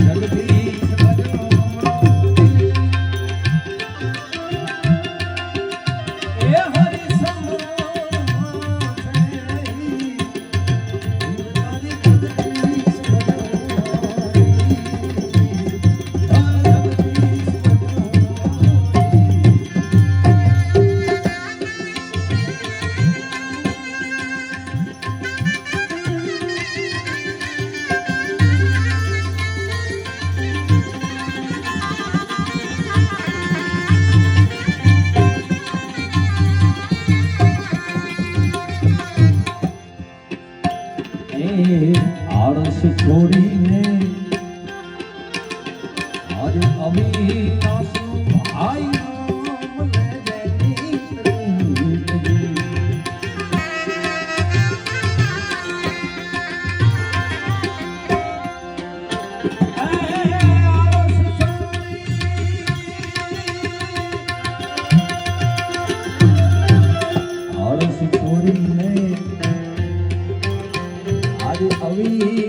Thank you. એ આળસ છોડીને આજે અવિનાશુ ભાઈ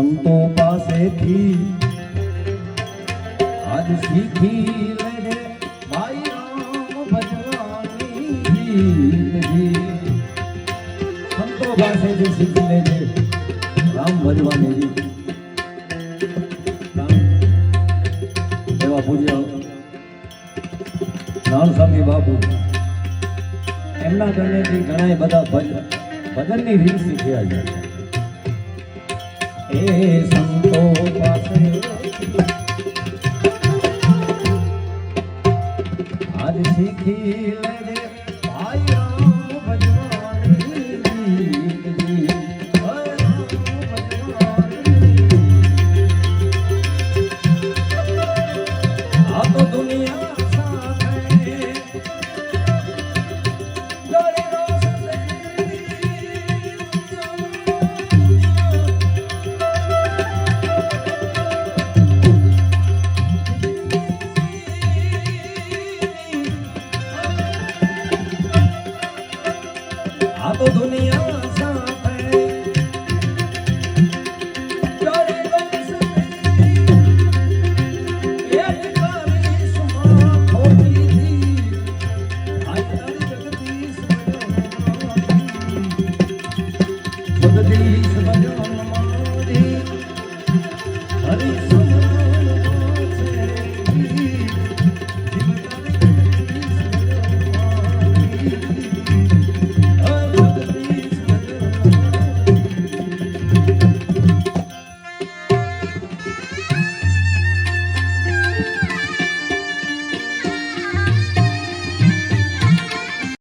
સંતો પાસેથી આજ શીખી લેજે ભાઈ રામ ભજવાની. સંતો પાસેથી શીખી લેજે રામ ભજવાની એવા પૂજ્ય નાણસ્વામી બાપુ. એમના ગણેથી ઘણા બધા ભજન ભજનની રીત શીખ્યા છે. એ સંતો પાસે